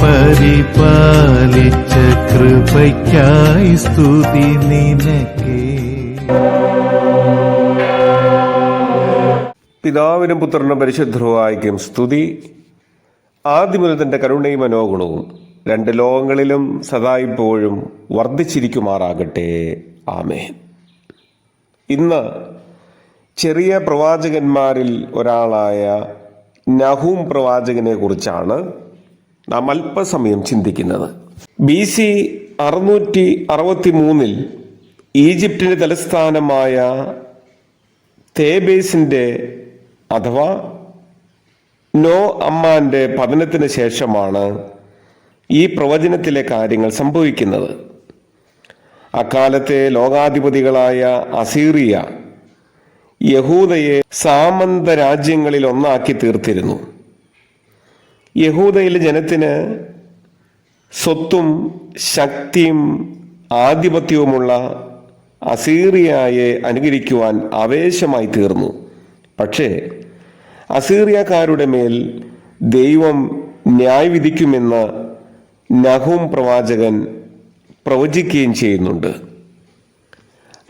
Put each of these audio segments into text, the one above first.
പരിപാലിച്ച കൃപയ്ക്കായി സ്തുതി നിനക്കേ. പിതാവിനും പുത്രനും പരിശുദ്ധവുമായിരിക്കും സ്തുതി. ആദ്യമുതൽ തന്റെ കരുണയും മനോഗുണവും രണ്ട് ലോകങ്ങളിലും സദാ ഇപ്പോഴും വർദ്ധിച്ചിരിക്കുമാറാകട്ടെ. ആമേൻ. ഇന്ന് ചെറിയ പ്രവാചകന്മാരിൽ ഒരാളായ നഹൂം പ്രവാചകനെ കുറിച്ചാണ് നാം അല്പസമയം ചിന്തിക്കുന്നത്. ബി സി അറുന്നൂറ്റി അറുപത്തി മൂന്നിൽ ഈജിപ്തിന്റെ തലസ്ഥാനമായ തേബേസിന്റെ അഥവാ നോ അമ്മാന്റെ പതനത്തിന് ശേഷമാണ് ഈ പ്രവചനത്തിലെ കാര്യങ്ങൾ സംഭവിക്കുന്നത്. അക്കാലത്തെ ലോകാധിപതികളായ അസീറിയ യഹൂദയെ സാമന്ത രാജ്യങ്ങളിൽ ഒന്നാക്കി തീർത്തിരുന്നു. യഹൂദയിലെ ജനത്തിന് സ്വത്തും ശക്തിയും ആധിപത്യവുമുള്ള അസീറിയയെ അനുകരിക്കുവാൻ ആവേശമായി തീർന്നു. പക്ഷേ അസീറിയക്കാരുടെ മേൽ ദൈവം ന്യായവിധിക്കുമെന്ന് നഹൂം പ്രവാചകൻ പ്രവചിക്കുകയും ചെയ്യുന്നുണ്ട്.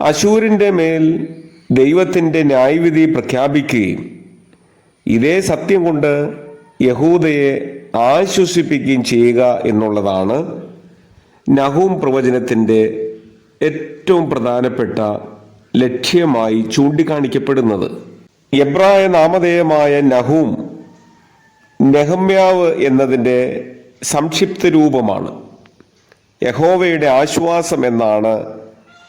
അശൂരിന്റെ മേൽ ദൈവത്തിന്റെ ന്യായവിധി പ്രഖ്യാപിക്കുകയും ഇതേ സത്യം കൊണ്ട് യഹൂദയെ ആശ്വസിപ്പിക്കുകയും ചെയ്യുക എന്നുള്ളതാണ് നഹൂം പ്രവചനത്തിന്റെ ഏറ്റവും പ്രധാനപ്പെട്ട ലക്ഷ്യമായി ചൂണ്ടിക്കാണിക്കപ്പെടുന്നത്. എബ്രായ നാമധേയമായ നഹൂം നെഹമ്യാവ് എന്നതിന്റെ സംക്ഷിപ്ത രൂപമാണ്. യഹോവയുടെ ആശ്വാസം എന്നാണ്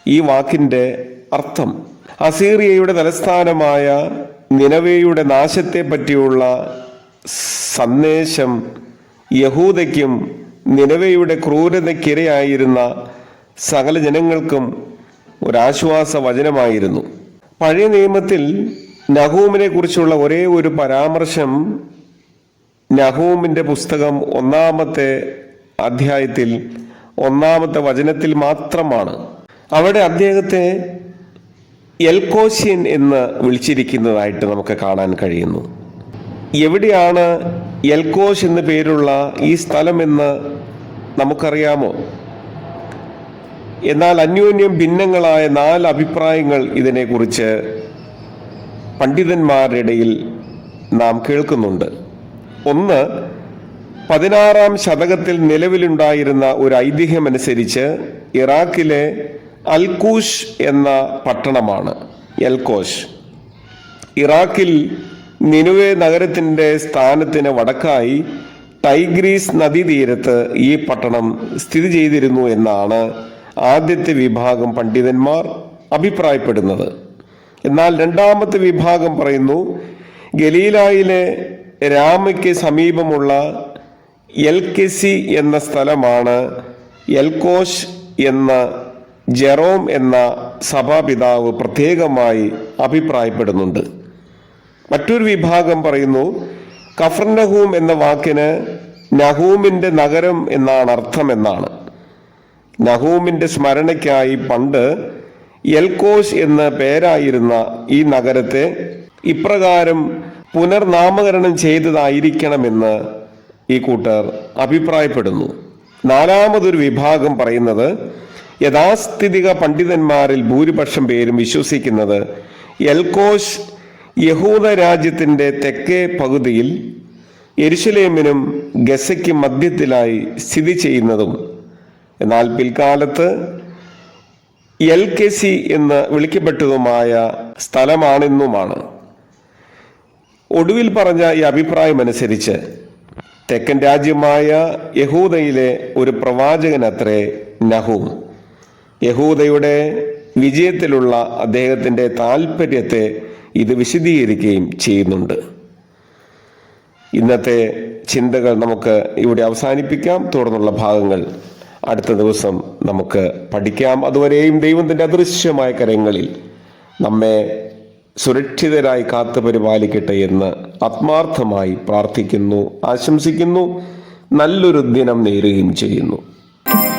ഈ വാക്കിന്റെ അർത്ഥം. അസീറിയയുടെ തലസ്ഥാനമായ നിലവേയുടെ നാശത്തെ പറ്റിയുള്ള സന്ദേശം യഹൂദയ്ക്കും നിലവയുടെ ക്രൂരതയ്ക്കിരയായിരുന്ന സകല ജനങ്ങൾക്കും ഒരാശ്വാസ വചനമായിരുന്നു പഴയ നിയമത്തിൽ നഹൂമിനെ കുറിച്ചുള്ള ഒരേ ഒരു പരാമർശം നഹൂമിന്റെ പുസ്തകം ഒന്നാമത്തെ അധ്യായത്തിൽ ഒന്നാമത്തെ വചനത്തിൽ മാത്രമാണ്. അവിടെ അദ്ദേഹത്തെ എൽക്കോഷ്യൻ എന്ന് വിളിച്ചിരിക്കുന്നതായിട്ട് നമുക്ക് കാണാൻ കഴിയുന്നു. എവിടെയാണ് എൽക്കോഷ് എന്ന് പേരുള്ള ഈ സ്ഥലമെന്ന് നമുക്കറിയാമോ? എന്നാൽ അന്യോന്യം ഭിന്നങ്ങളായ നാല് അഭിപ്രായങ്ങൾ ഇതിനെക്കുറിച്ച് പണ്ഡിതന്മാരുടെ ഇടയിൽ നാം കേൾക്കുന്നുണ്ട്. ഒന്ന് പതിനാറാം ശതകത്തിൽ നിലവിലുണ്ടായിരുന്ന ഒരു ഐതിഹ്യമനുസരിച്ച് ഇറാഖിലെ അൽകൂഷ് എന്ന പട്ടണമാണ് എൽകോഷ്. ഇറാഖിൽ നിനുവെ നഗരത്തിന്റെ സ്ഥാനത്തിന് വടക്കായി ടൈഗ്രീസ് നദീതീരത്ത് ഈ പട്ടണം സ്ഥിതി ചെയ്തിരുന്നു എന്നാണ് ആദ്യത്തെ വിഭാഗം പണ്ഡിതന്മാർ അഭിപ്രായപ്പെടുന്നത്. എന്നാൽ രണ്ടാമത്തെ വിഭാഗം പറയുന്നു ഗലീലായിലെ രാമയ്ക്ക് സമീപമുള്ള എൽകെസി എന്ന സ്ഥലമാണ് എൽകോഷ് എന്ന ജെറോം എന്ന സഭാപിതാവ് പ്രത്യേകമായി അഭിപ്രായപ്പെടുന്നുണ്ട്. മറ്റൊരു വിഭാഗം പറയുന്നു കഫർനഹൂം എന്ന വാക്കിന് നഹൂമിന്റെ നഗരം എന്നാണ് അർത്ഥം എന്നാണ്. നഹൂമിന്റെ സ്മരണയ്ക്കായി പണ്ട് എൽകോസ് എന്ന പേരായിരുന്ന ഈ നഗരത്തെ ഇപ്രകാരം പുനർനാമകരണം ചെയ്തതായിരിക്കണമെന്ന് ഈ കൂട്ടർ അഭിപ്രായപ്പെടുന്നു. നാലാമതൊരു വിഭാഗം പറയുന്നത് യഥാസ്ഥിതിക പണ്ഡിതന്മാരിൽ ഭൂരിപക്ഷം പേരും വിശ്വസിക്കുന്നത് എൽകോഷ് യഹൂദ രാജ്യത്തിന്റെ തെക്കേ പകുതിയിൽ എരുശലേമിനും ഗസയ്ക്ക് മധ്യത്തിലായി സ്ഥിതി ചെയ്യുന്നതും എന്നാൽ പിൽക്കാലത്ത് എൽ കെ സി എന്ന് വിളിക്കപ്പെട്ടതുമായ സ്ഥലമാണെന്നുമാണ്. ഒടുവിൽ പറഞ്ഞ ഈ അഭിപ്രായമനുസരിച്ച് തെക്കൻ രാജ്യമായ യഹൂദയിലെ ഒരു പ്രവാചകനത്രേ നഹൂം. യഹൂദയുടെ വിജയത്തിലുള്ള അദ്ദേഹത്തിന്റെ താല്പര്യത്തെ ഇത് വിശദീകരിക്കുകയും ചെയ്യുന്നുണ്ട്. ഇന്നത്തെ ചിന്തകൾ നമുക്ക് ഇവിടെ അവസാനിപ്പിക്കാം. തുടർന്നുള്ള ഭാഗങ്ങൾ അടുത്ത ദിവസം നമുക്ക് പഠിക്കാം. അതുവരെയും ദൈവത്തിന്റെ അദൃശ്യമായ കരങ്ങളിൽ നമ്മെ സുരക്ഷിതരായി കാത്തു പരിപാലിക്കട്ടെ എന്ന് ആത്മാർത്ഥമായി പ്രാർത്ഥിക്കുന്നു ആശംസിക്കുന്നു നല്ലൊരു ദിനം നേരുകയും ചെയ്യുന്നു.